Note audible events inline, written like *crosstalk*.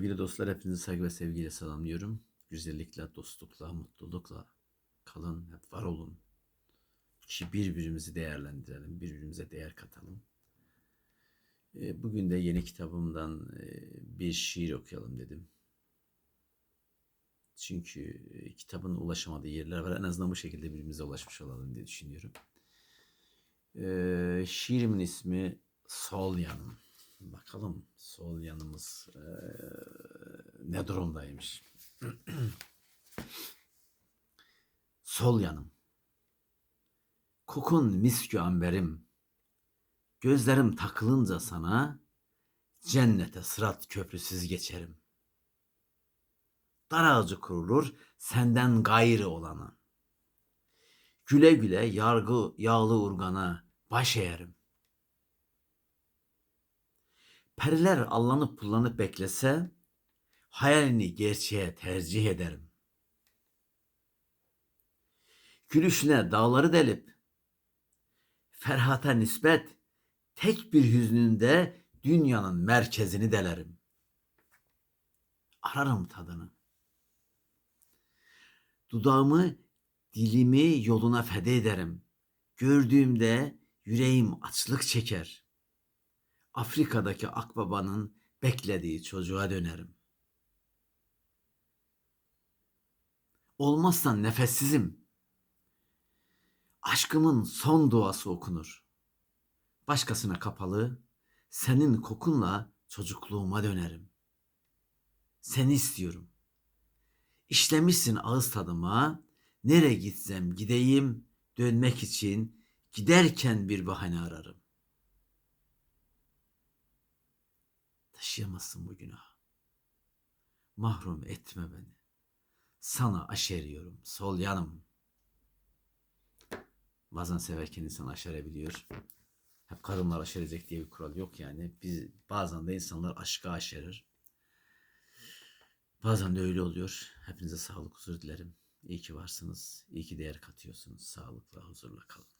Sevgili dostlar hepinizi saygı ve sevgiyle selamlıyorum. Güzellikle, dostlukla, mutlulukla kalın, hep var olun. Birbirimizi değerlendirelim, birbirimize değer katalım. E, Bugün de yeni kitabımdan e, bir şiir okuyalım dedim. Çünkü e, kitabın ulaşamadığı yerler var. En azından bu şekilde birbirimize ulaşmış olalım diye düşünüyorum. Şiirimin ismi Sol Yanım. Bakalım sol yanımız e, ne durumdaymış. *clears throat* sol yanım. Kokun miskü amberim. Gözlerim takılınca sana cennete sırat köprüsüz geçerim. Dar ağacı kurulur senden gayrı olana. Güle güle yargı yağlı urgana baş eğerim. Periler allanıp pullanıp beklese hayalini gerçeğe tercih ederim. Gülüşüne dağları delip Ferhat'a nispet tek bir hüznünde dünyanın merkezini delerim. Ararım tadını. Dudağımı, dilimi yoluna feda ederim. Gördüğümde yüreğim açlık çeker. Afrika'daki akbabanın beklediği çocuğa dönerim. Olmazsan nefessizim. Aşkımın son duası okunur. Başkasına kapalı, senin kokunla çocukluğuma dönerim. Seni istiyorum. İşlemişsin ağız tadıma, nere gitsem gideyim, dönmek için giderken bir bahane ararım. Taşıyamazsın bu günahı. Mahrum etme beni. Sana aşeriyorum sol yanım. Bazen severken insan aşerebiliyor. Hep kadınlar aşerecek diye bir kural yok yani. Biz bazen de insanlar aşka aşerir. Bazen de öyle oluyor. Hepinize sağlık, huzur dilerim. İyi ki varsınız. İyi ki değer katıyorsunuz. Sağlıkla, huzurla kalın.